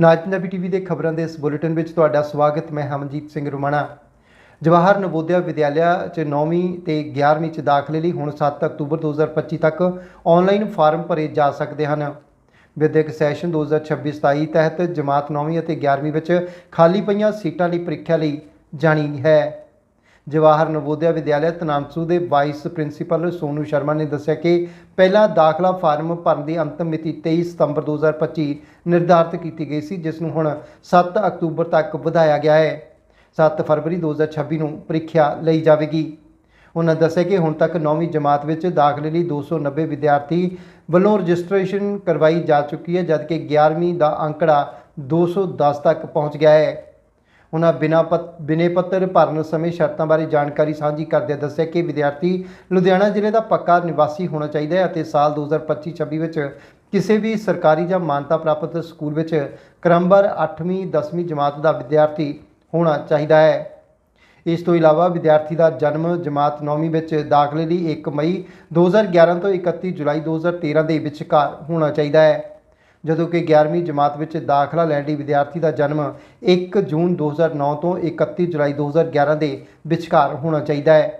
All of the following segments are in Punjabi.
ਨਾਜ ਪੰਜਾਬੀ ਟੀਵੀ ਦੇ ਖਬਰਾਂ ਦੇ ਇਸ ਬੁਲੇਟਿਨ ਵਿੱਚ ਤੁਹਾਡਾ ਸਵਾਗਤ, ਮੈਂ ਹਮਨਜੀਤ ਸਿੰਘ ਰੁਮਾਣਾ। ਜਵਾਹਰ ਨਵੋਦਿਆ ਵਿਦਿਆਲਿਆ ਚ 9ਵੀਂ ਤੇ 11ਵੀਂ ਚ ਦਾਖਲੇ ਲਈ ਹੁਣ 7 ਅਕਤੂਬਰ 2025 ਤੱਕ ਆਨਲਾਈਨ ਫਾਰਮ ਭਰੇ ਜਾ ਸਕਦੇ ਹਨ। ਵਿਦਿਅਕ ਸੈਸ਼ਨ 2026-27 ਤਹਿਤ ਜਮਾਤ 9ਵੀਂ ਅਤੇ 11ਵੀਂ ਵਿੱਚ ਖਾਲੀ ਪਈਆਂ ਸੀਟਾਂ ਲਈ ਪ੍ਰੀਖਿਆ ਲਈ ਜਾਣੀ ਹੈ। ਜਵਾਹਰ ਨਵੋਦਿਆ ਵਿਦਿਆਲਿਆ ਤਨਾਮਸੂ ਦੇ ਵਾਈਸ ਪ੍ਰਿੰਸੀਪਲ ਸੋਨੂ ਸ਼ਰਮਾ ਨੇ ਦੱਸਿਆ ਕਿ ਪਹਿਲਾ ਦਾਖਲਾ ਫਾਰਮ ਭਰਨ ਦੀ ਅੰਤਮ ਮਿਤੀ 23 ਸਤੰਬਰ 2025 ਨਿਰਧਾਰਤ ਕੀਤੀ ਗਈ ਸੀ, ਜਿਸ ਨੂੰ ਹੁਣ 7 ਅਕਤੂਬਰ ਤੱਕ ਵਧਾਇਆ ਗਿਆ ਹੈ। 7 ਫਰਵਰੀ 2026 ਨੂੰ ਪ੍ਰੀਖਿਆ ਲਈ ਜਾਵੇਗੀ। ਉਹਨਾਂ ਦੱਸਿਆ ਕਿ ਹੁਣ ਤੱਕ 9ਵੀਂ ਜਮਾਤ ਵਿੱਚ ਦਾਖਲੇ ਲਈ 290 ਵਿਦਿਆਰਥੀ ਵੱਲੋਂ ਰਜਿਸਟ੍ਰੇਸ਼ਨ ਕਰਵਾਈ ਜਾ ਚੁੱਕੀ ਹੈ, ਜਦਕਿ 11ਵੀਂ ਦਾ ਅੰਕੜਾ 210 ਤੱਕ ਪਹੁੰਚ ਗਿਆ ਹੈ। ਉਹਨਾਂ ਬਿਨਾ ਬਿਨੇ ਪੱਤਰ ਭਰਨ ਸਮੇਂ ਸ਼ਰਤਾਂ ਬਾਰੇ ਜਾਣਕਾਰੀ ਸਾਂਝੀ ਕਰਦਿਆਂ ਦੱਸਿਆ ਕਿ ਵਿਦਿਆਰਥੀ ਲੁਧਿਆਣਾ ਜ਼ਿਲ੍ਹੇ ਦਾ ਪੱਕਾ ਨਿਵਾਸੀ ਹੋਣਾ ਚਾਹੀਦਾ ਹੈ ਅਤੇ ਸਾਲ 2025-26 ਵਿੱਚ ਕਿਸੇ ਵੀ ਸਰਕਾਰੀ ਜਾਂ ਮਾਨਤਾ ਪ੍ਰਾਪਤ ਸਕੂਲ ਵਿੱਚ ਕ੍ਰਮਵਾਰ 8ਵੀਂ 10ਵੀਂ ਜਮਾਤ ਦਾ ਵਿਦਿਆਰਥੀ ਹੋਣਾ ਚਾਹੀਦਾ ਹੈ। ਇਸ ਤੋਂ ਇਲਾਵਾ ਵਿਦਿਆਰਥੀ ਦਾ ਜਨਮ ਜਮਾਤ 9ਵੀਂ ਵਿੱਚ ਦਾਖਲੇ ਲਈ 1 ਮਈ 2011 ਤੋਂ 31 ਜੁਲਾਈ 2013 ਦੇ ਵਿਚਕਾਰ ਹੋਣਾ ਚਾਹੀਦਾ ਹੈ। ਜਦੋਂ ਕਿ 11ਵੀਂ ਜਮਾਤ ਵਿੱਚ ਦਾਖਲਾ ਲੈਣ ਲਈ ਵਿਦਿਆਰਥੀ ਦਾ ਜਨਮ 1 ਜੂਨ 2009 ਤੋਂ 31 ਜੁਲਾਈ 2011 ਦੇ ਵਿਚਕਾਰ ਹੋਣਾ ਚਾਹੀਦਾ ਹੈ।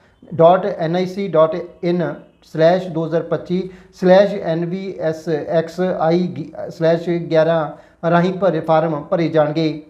www.nic.in/2025/nvsxi/11 ਰਾਹੀਂ ਭਰੇ ਫਾਰਮ ਭਰੇ ਜਾਣਗੇ